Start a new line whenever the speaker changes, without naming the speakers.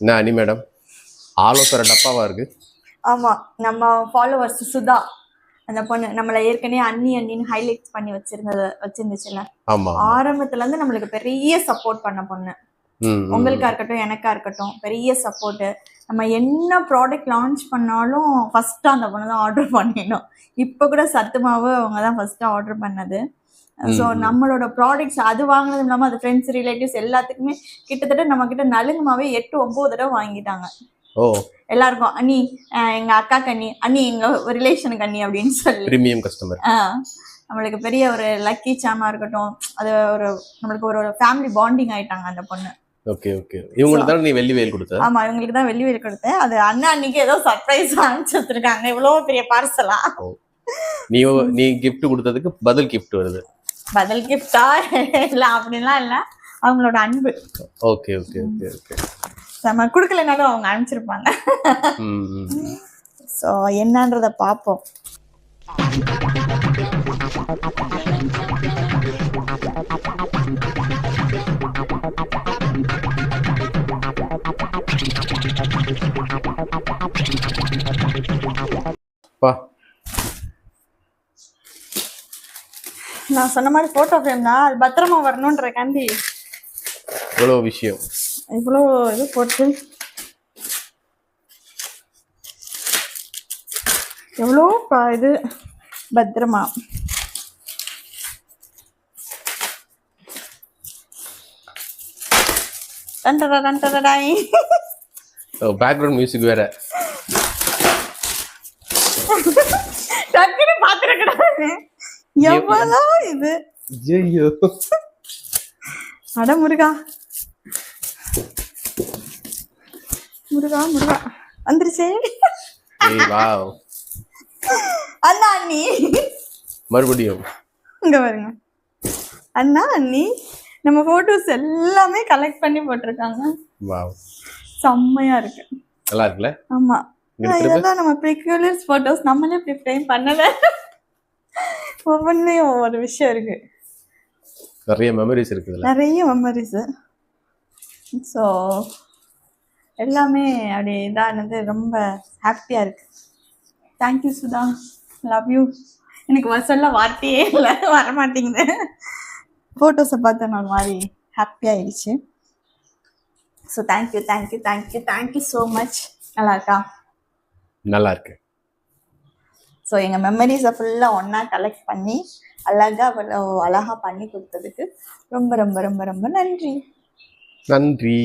என்ன அனி மேடம்? ஆலோசனை டப்பாவா இருக்கு?
ஆமா நம்ம ஃபாலோவர்ஸ் சுதா அந்த பொண்ணு நம்மள ஏற்கனவே அண்ணி அண்ணின்னு ஹைலைட் பண்ணி வச்சிருந்தது வச்சிருந்துச்சுல்ல?
ஆமா
ஆரம்பத்துல இருந்து நம்மளுக்கு பெரிய சப்போர்ட் பண்ண பொண்ணு. உங்களுக்கா இருக்கட்டும் எனக்கா இருக்கட்டும் பெரிய சப்போர்ட் நம்ம என்ன ப்ராடக்ட் லான்ச் பண்ணாலும் ஃபர்ஸ்ட் அந்த பொண்ணு தான் ஆர்டர் பண்ணிடணும். இப்போ கூட சத்து மாவு அவங்க தான் ஃபர்ஸ்ட் ஆர்டர் பண்ணது. ஸோ. நம்மளோட ப்ராடக்ட்ஸ் அது வாங்கினதும் இல்லாமல் அது ஃப்ரெண்ட்ஸ் ரிலேட்டிவ்ஸ் எல்லாத்துக்குமே கிட்டத்தட்ட நம்ம கிட்ட நலுங்குமாவே எட்டு ஒன்பது தடவை வாங்கிட்டாங்க.
ஓ.
எல்லாருக்கும் அண்ணி எங்க அக்காக்கு அண்ணி அண்ணி எங்க ரிலேஷனுக்கு அண்ணி அப்படின்னு சொல்லி.
பிரீமியம் கஸ்டமர்
நம்மளுக்கு பெரிய ஒரு லக்கி சாமா இருக்கட்டும் அது ஒரு நம்மளுக்கு ஒரு ஃபேமிலி பாண்டிங் ஆயிட்டாங்க அந்த பொண்ணு.
ஓகே ஓகே இவங்களுக்கு தான் நீ வெள்ளி வேல் கொடுத்த?
ஆமா இவங்களுக்கு தான் வெள்ளி வேல் கொடுத்தேன் அது அண்ணா அன்னைக்கு ஏதோ சர்ப்ரைஸ் அனுப்பிச்சு வச்சிருக்காங்க. இவ்வளவு பெரிய பார்சலா
நீ நீ gift கொடுத்ததுக்கு பதில் gift வருது.
பதில் கிஃப்டா இல்ல அப்படிலாம் இல்ல. அவங்களோட அன்பு.
ஓகே ஓகே ஓகே ஓகே
நம்ம கொடுக்கலனாலும் அவங்க அனுப்பிச்சிருப்பாங்க. ஸோ என்னன்றத பார்ப்போம்.
பா.
நான் சொன்ன மாதிரி போட்டோ ஃப்ரேம் தான். அது பத்திரமா வரணுன்ற காண்டி.
இவ்வளோ விஷயம்.
இவ்வளோ இது போட்டு. எவ்வளோ இது? பத்திரமா.
பேக்ரவுண்ட் மியூசிக் வேற.
டக்குனு பார்த்துருக்கூடாது எவ்வளோ இது?
ஐயோ
அட முருகா. முருகா முருகா. வந்துருச்சே.
வாவ்.
அண்ணா அண்ணி.
மறுபடியும்.
இங்க பாருங்க. அண்ணா அண்ணி. நம்ம போட்டோஸ் எல்லாமே கலெக்ட் பண்ணி போட்டிருக்காங்க.
வாவ்.
செம்மையா இருக்கு.
நல்லா இருக்குல்ல?
ஆமா. இதெல்லாம் நம்ம பிரிகுலர்ஸ் போட்டோஸ் நம்மளே இப்படி ஃப்ரேம் பண்ணல. ஒவ்வொன்றையும் ஒவ்வொரு விஷயம் இருக்கு.
நிறைய மெமரிஸ் இருக்குதுல்ல
நிறைய மெமரிஸ் ஸோ எல்லாமே அப்படி இதானது ரொம்ப ஹாப்பியாக இருக்கு. தேங்க்யூ சுதா லவ் யூ எனக்கு வ- சொல்ல வார்த்தையே இல்லை. வரமாட்டேங்குது. ஃபோட்டோஸை பார்த்து நான் மாதிரி ஹாப்பி ஆயிடுச்சு. So thank you thank you thank you thank you so much நல்லா இருக்கா?
நல்லா இருக்கு.
ஸோ எங்கள் மெமரிஸை ஃபுல்லாக ஒன்றா கலெக்ட் பண்ணி அழகாக அவ்வளோ அழகாக பண்ணி கொடுத்ததுக்கு ரொம்ப ரொம்ப ரொம்ப ரொம்ப நன்றி.
நன்றி.